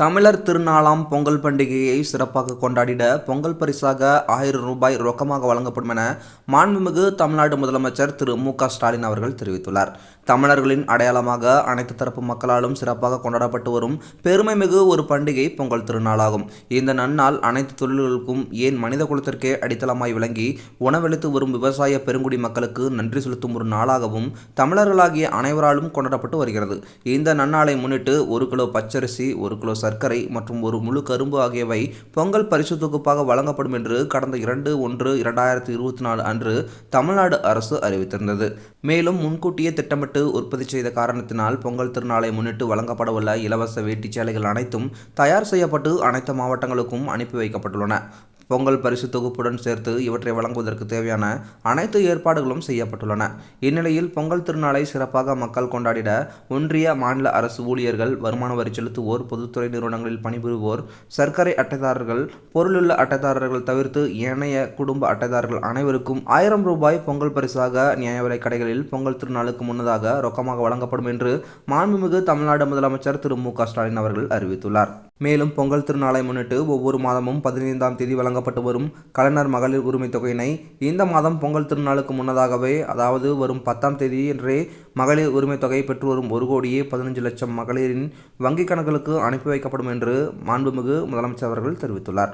தமிழர் திருநாளாம் பொங்கல் பண்டிகையை சிறப்பாக கொண்டாடிட பொங்கல் பரிசாக ஆயிரம் ரூபாய் ரொக்கமாக வழங்கப்படும் என மாண்புமிகு தமிழ்நாடு முதலமைச்சர் திரு மு க ஸ்டாலின் அவர்கள் தெரிவித்துள்ளார். தமிழர்களின் அடையாளமாக அனைத்து தரப்பு மக்களாலும் சிறப்பாக கொண்டாடப்பட்டு வரும் பெருமைமிகு ஒரு பண்டிகை பொங்கல் திருநாளாகும். இந்த நன்னாள் அனைத்து தொழில்களுக்கும் ஏன் மனித குலத்திற்கே அடித்தளமாய் விளங்கி உணவளித்து வரும் விவசாய பெருங்குடி மக்களுக்கு நன்றி செலுத்தும் ஒரு நாளாகவும் தமிழர்களாகிய அனைவராலும் கொண்டாடப்பட்டு வருகிறது. இந்த நன்னாளை முன்னிட்டு ஒரு கிலோ பச்சரிசி ஒரு கிலோ சர்க்கரை மற்றும் ஒரு முழு கரும்பு ஆகியவை பொங்கல் பரிசு தொகுப்பாக வழங்கப்படும் என்று கடந்த இரண்டு ஒன்று இரண்டாயிரத்தி இருபத்தி நாலு அன்று தமிழ்நாடு அரசு அறிவித்திருந்தது. மேலும் முன்கூட்டியே திட்டமிட்டு உற்பத்தி செய்த காரணத்தினால் பொங்கல் திருநாளை முன்னிட்டு வழங்கப்படவுள்ள இலவச வேட்டி சேலைகள் அனைத்தும் தயார் செய்யப்பட்டு அனைத்து மாவட்டங்களுக்கும் அனுப்பி வைக்கப்பட்டுள்ளன. பொங்கல் பரிசு தொகுப்புடன் சேர்த்து இவற்றை வழங்குவதற்கு தேவையான அனைத்து ஏற்பாடுகளும் செய்யப்பட்டுள்ளன. இந்நிலையில் பொங்கல் திருநாளை சிறப்பாக மக்கள் கொண்டாடிட ஒன்றிய மாநில அரசு ஊழியர்கள் வருமான வரி செலுத்துவோர் பொதுத்துறை நிறுவனங்களில் பணிபுரிவோர் சர்க்கரை அட்டைதாரர்கள் பொருளுள்ள அட்டைதாரர்கள் தவிர்த்து ஏனைய குடும்ப அட்டைதாரர்கள் அனைவருக்கும் ஆயிரம் ரூபாய் பொங்கல் பரிசாக நியாய விலை கடைகளில் பொங்கல் திருநாளுக்கு முன்னதாக ரொக்கமாக வழங்கப்படும் என்று மாண்புமிகு தமிழ்நாடு முதலமைச்சர் திரு மு க ஸ்டாலின் அவர்கள் அறிவித்துள்ளார். மேலும் பொங்கல் திருநாளை முன்னிட்டு ஒவ்வொரு மாதமும் பதினைந்தாம் தேதி வழங்கப்பட்டு வரும் கலைஞர் மகளிர் உரிமைத் தொகையினை இந்த மாதம் பொங்கல் திருநாளுக்கு முன்னதாகவே அதாவது வரும் பத்தாம் தேதி என்றே மகளிர் உரிமைத் தொகை பெற்று வரும் ஒரு கோடியே பதினஞ்சு லட்சம் மகளிரின் வங்கிக் கணக்குகளுக்கு அனுப்பி வைக்கப்படும் என்று மாண்புமிகு முதலமைச்சர் அவர்கள் தெரிவித்துள்ளார்.